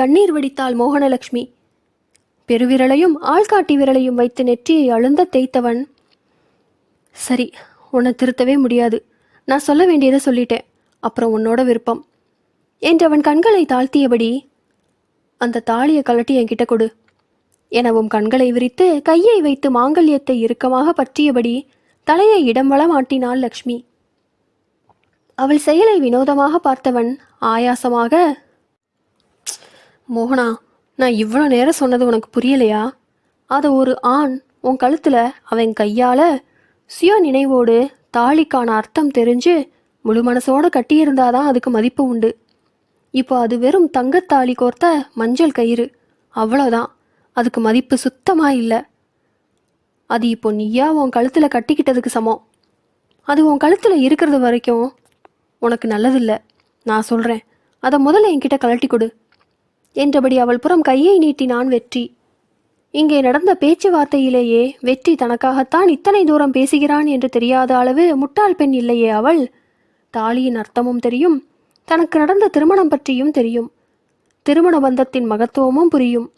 கண்ணீர் வடித்தாள் மோகனலட்சுமி பெருவிரலையும் ஆள்காட்டி விரலையும் வைத்து நெற்றியை அழுந்த தேய்த்தவன். சரி உன்னை திருத்தவே முடியாது. நான் சொல்ல வேண்டியதை சொல்லிட்டேன். அப்புறம் உன்னோட விருப்பம். என்றவன் கண்களை தாழ்த்தியபடி அந்த தாலியை கழட்டி என்கிட்ட கொடு. எனவும் கண்களை விரித்து கையை வைத்து மாங்கல்யத்தை இறுக்கமாக பற்றியபடி தலையை இடம் வளமாட்டினாள் லக்ஷ்மி. அவள் செயலை வினோதமாக பார்த்தவன் ஆயாசமாக மோகனா நான் இவ்வளோ நேரம் சொன்னது உனக்கு புரியலையா? அதை ஒரு ஆண் உன் கழுத்தில் அவன் கையால் சுய நினைவோடு தாலிக்கான அர்த்தம் தெரிஞ்சு முழு மனசோட கட்டியிருந்தாதான் அதுக்கு மதிப்பு உண்டு. இப்போ அது வெறும் தங்கத்தாலி கோர்த்த மஞ்சள் கயிறு அவ்வளோதான். அதுக்கு மதிப்பு சுத்தமாக இல்லை. அது இப்போ நீயா உன் கழுத்தில் கட்டிக்கிட்டதுக்கு சமம். அது உன் கழுத்தில் இருக்கிறது வரைக்கும் உனக்கு நல்லதில்லை. நான் சொல்கிறேன் அதை முதல்ல என்கிட்ட கழட்டி கொடு. என்றபடி அவள் புறம் கையை நீட்டினான் வெற்றி. இங்கே நடந்த பேச்சுவார்த்தையிலேயே வெற்றி தனக்காகத்தான் இத்தனை தூரம் பேசுகிறான் என்று தெரியாத அளவு முட்டாள் பெண் இல்லையே அவள். தாலியின் அர்த்தமும் தெரியும் தனக்கு நடந்த திருமணம் பற்றியும் தெரியும். திருமண பந்தத்தின் மகத்துவமும் புரியும்.